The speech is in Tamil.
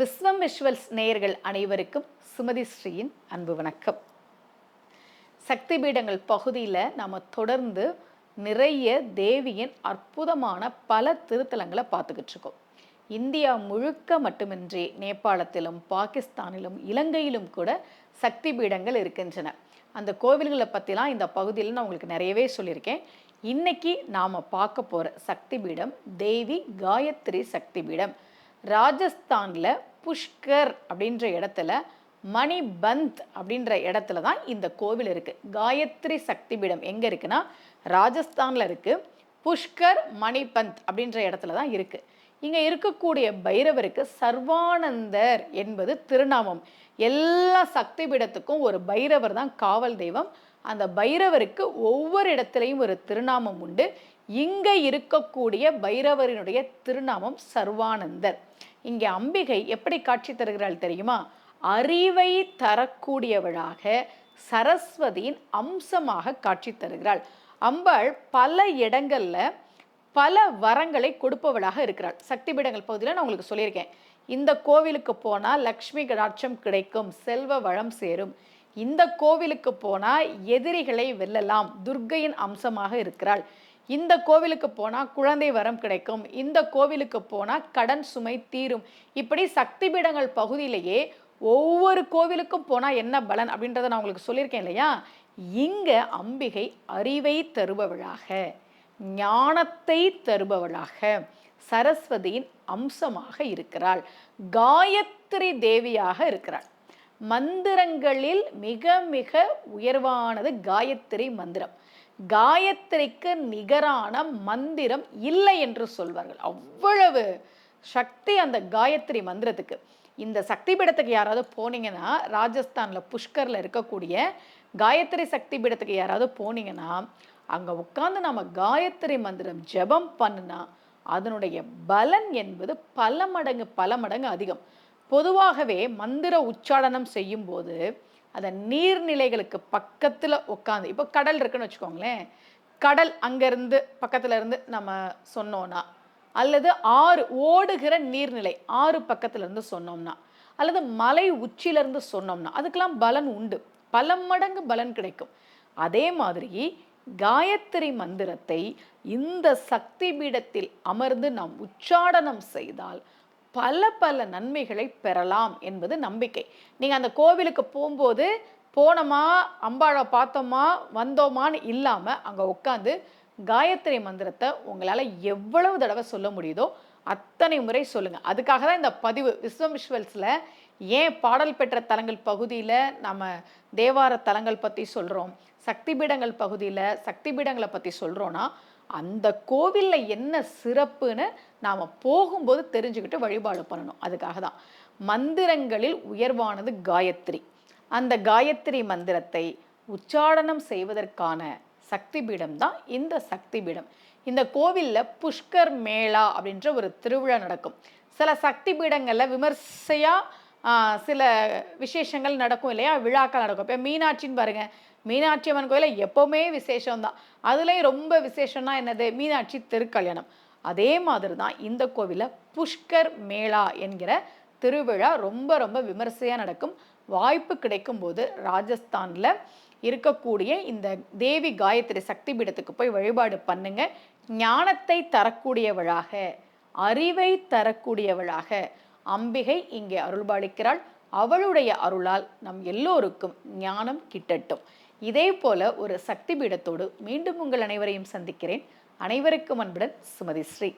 விஸ்வம் விஷுவல்ஸ் நேயர்கள் அனைவருக்கும் சுமதி ஸ்ரீயின் அன்பு வணக்கம். சக்தி பீடங்கள் பகுதியில் நாம் தொடர்ந்து நிறைய தேவியின் அற்புதமான பல திருத்தலங்களை பார்த்துக்கிட்டு இருக்கோம். இந்தியா முழுக்க மட்டுமின்றி நேபாளத்திலும் பாகிஸ்தானிலும் இலங்கையிலும் கூட சக்தி பீடங்கள் இருக்கின்றன. அந்த கோவில்களை பற்றிலாம் இந்த பகுதியில் நான் உங்களுக்கு நிறையவே சொல்லியிருக்கேன். இன்னைக்கு நாம் பார்க்க போகிற சக்தி பீடம் தேவி காயத்ரி சக்தி பீடம் ராஜஸ்தானில் புஷ்கர் அப்படின்ற இடத்துல மணிபந்த் அப்படின்ற இடத்துல தான் இந்த கோவில் இருக்குது காயத்ரி சக்தி பீடம் எங்கே இருக்குன்னா ராஜஸ்தானில் இருக்குது புஷ்கர் மணிபந்த் அப்படின்ற இடத்துல தான் இருக்குது இங்கே இருக்கக்கூடிய பைரவருக்கு சர்வானந்தர் என்பது திருநாமம். எல்லா சக்தி பீடத்துக்கும் ஒரு பைரவர் தான் காவல் தெய்வம். அந்த பைரவருக்கு ஒவ்வொரு இடத்துலையும் ஒரு திருநாமம் உண்டு. இங்கே இருக்கக்கூடிய பைரவரினுடைய திருநாமம் சர்வானந்தர். இங்கே அம்பிகை எப்படி காட்சி தருகிறாள் தெரியுமா? அறிவை தரக்கூடியவளாக சரஸ்வதியின் அம்சமாக காட்சி தருகிறாள். அம்பாள் பல இடங்களில் பல வரங்களை கொடுப்பவளாக இருக்கிறாள். சக்தி பீடங்கள் பகுதியில் நான் உங்களுக்கு சொல்லியிருக்கேன். இந்த கோவிலுக்கு போனால் லக்ஷ்மி கடாட்சம் கிடைக்கும் செல்வ வளம் சேரும். இந்த கோவிலுக்கு போனால் எதிரிகளை வெல்லலாம் துர்க்கையின் அம்சமாக இருக்கிறாள். இந்த கோவிலுக்கு போனால் குழந்தை வரம் கிடைக்கும். இந்த கோவிலுக்கு போனால் கடன் சுமை தீரும். இப்படி சக்தி பீடங்கள் பகுதியிலேயே ஒவ்வொரு கோவிலுக்கும் போனால் என்ன பலன் அப்படின்றத நான் உங்களுக்கு சொல்லியிருக்கேன் இல்லையா? இங்கே அம்பிகை அறிவை தருபவளாக ஞானத்தை தருபவளாக சரஸ்வதியின் அம்சமாக இருக்கிறாள். காயத்ரி தேவியாக இருக்கிறாள். மந்திரங்களில் மிக மிக உயர்வானது காயத்ரி மந்திரம். காயத்ரிக்கு நிகரான மந்திரம் இல்லை என்று சொல்வார்கள். அவ்வளவு சக்தி அந்த காயத்ரி மந்திரத்துக்கு. இந்த சக்தி பீடத்துக்கு யாராவது போனீங்கன்னா ராஜஸ்தானில் புஷ்கரில் இருக்கக்கூடிய காயத்ரி சக்தி பீடத்துக்கு யாராவது போனீங்கன்னா அங்கே உட்காந்து நம்ம காயத்ரி மந்திரம் ஜெபம் பண்ணுனா அதனுடைய பலன் என்பது பல மடங்கு பல மடங்கு அதிகம். பொதுவாகவே மந்திர உச்சாடனம் செய்யும்போது அந்த நீர்நிலைகளுக்கு பக்கத்தில் உட்காந்து இப்போ கடல் இருக்குன்னு வச்சுக்கோங்களேன். கடல் அங்கேருந்து பக்கத்துல இருந்து நம்ம சொன்னோன்னா அல்லது ஆறு ஓடுகிற நீர்நிலை ஆறு பக்கத்துல இருந்து சொன்னோம்னா அல்லது மலை உச்சியிலிருந்து சொன்னோம்னா அதுக்கெல்லாம் பலன் உண்டு. பல மடங்கு பலன் கிடைக்கும். அதே மாதிரி காயத்ரி மந்திரத்தை இந்த சக்தி பீடத்தில் அமர்ந்து நாம் உச்சாடனம் செய்தால் பல பல நன்மைகளை பெறலாம் என்பது நம்பிக்கை. நீங்கள் அந்த கோவிலுக்கு போகும்போது போனோமா அம்பாழை பார்த்தோமா வந்தோமான்னு இல்லாமல் அங்கே உட்காந்து காயத்ரி மந்திரத்தை உங்களால் எவ்வளவு தடவை சொல்ல முடியுதோ அத்தனை முறை சொல்லுங்கள் அதுக்காக தான் இந்த பதிவு. விஸ்வம் விஷுவல்ஸில் ஏன் பாடல் பெற்ற தலங்கள் பகுதியில் நம்ம தேவார தலங்கள் பற்றி சொல்கிறோம் சக்தி பீடங்கள் பகுதியில் சக்தி பீடங்களை பற்றி சொல்கிறோன்னா அந்த கோவிலில் என்ன சிறப்புன்னு நாம் போகும்போது தெரிஞ்சுக்கிட்டு வழிபாடு பண்ணணும். அதுக்காக தான் மந்திரங்களில் உயர்வானது காயத்ரி. அந்த காயத்ரி மந்திரத்தை உச்சாடனம் செய்வதற்கான சக்தி பீடம் தான் இந்த சக்தி பீடம் இந்த கோவிலில் புஷ்கர் மேளா அப்படின்ற ஒரு திருவிழா நடக்கும். சில சக்தி பீடங்களில் விமர்சையாக சில விசேஷங்கள் நடக்கும் இல்லையா? விழாக்கள் நடக்கும். இப்போ மீனாட்சின்னு பாருங்கள் மீனாட்சி அம்மன் கோயிலில் எப்போவுமே விசேஷம் தான் அதுலேயும் ரொம்ப விசேஷம்னா என்னது? மீனாட்சி திருக்கல்யாணம். அதே மாதிரி தான் இந்த கோவிலில் புஷ்கர் மேளா என்கிற திருவிழா ரொம்ப ரொம்ப விமர்சையாக நடக்கும். வாய்ப்பு கிடைக்கும் போது ராஜஸ்தானில் இருக்கக்கூடிய இந்த தேவி காயத்ரி சக்தி பீடத்துக்கு போய் வழிபாடு பண்ணுங்க. ஞானத்தை தரக்கூடியவளாக அறிவை தரக்கூடியவளாக அம்பிகை இங்கே அருள்பாலிக்கிறாள். அவளுடைய அருளால் நம் எல்லோருக்கும் ஞானம் கிட்டட்டும். இதே போல ஒரு சக்தி பீடத்தோடு மீண்டும் உங்கள் அனைவரையும் சந்திக்கிறேன். அனைவருக்கும் அன்புடன் சுமதி ஸ்ரீ.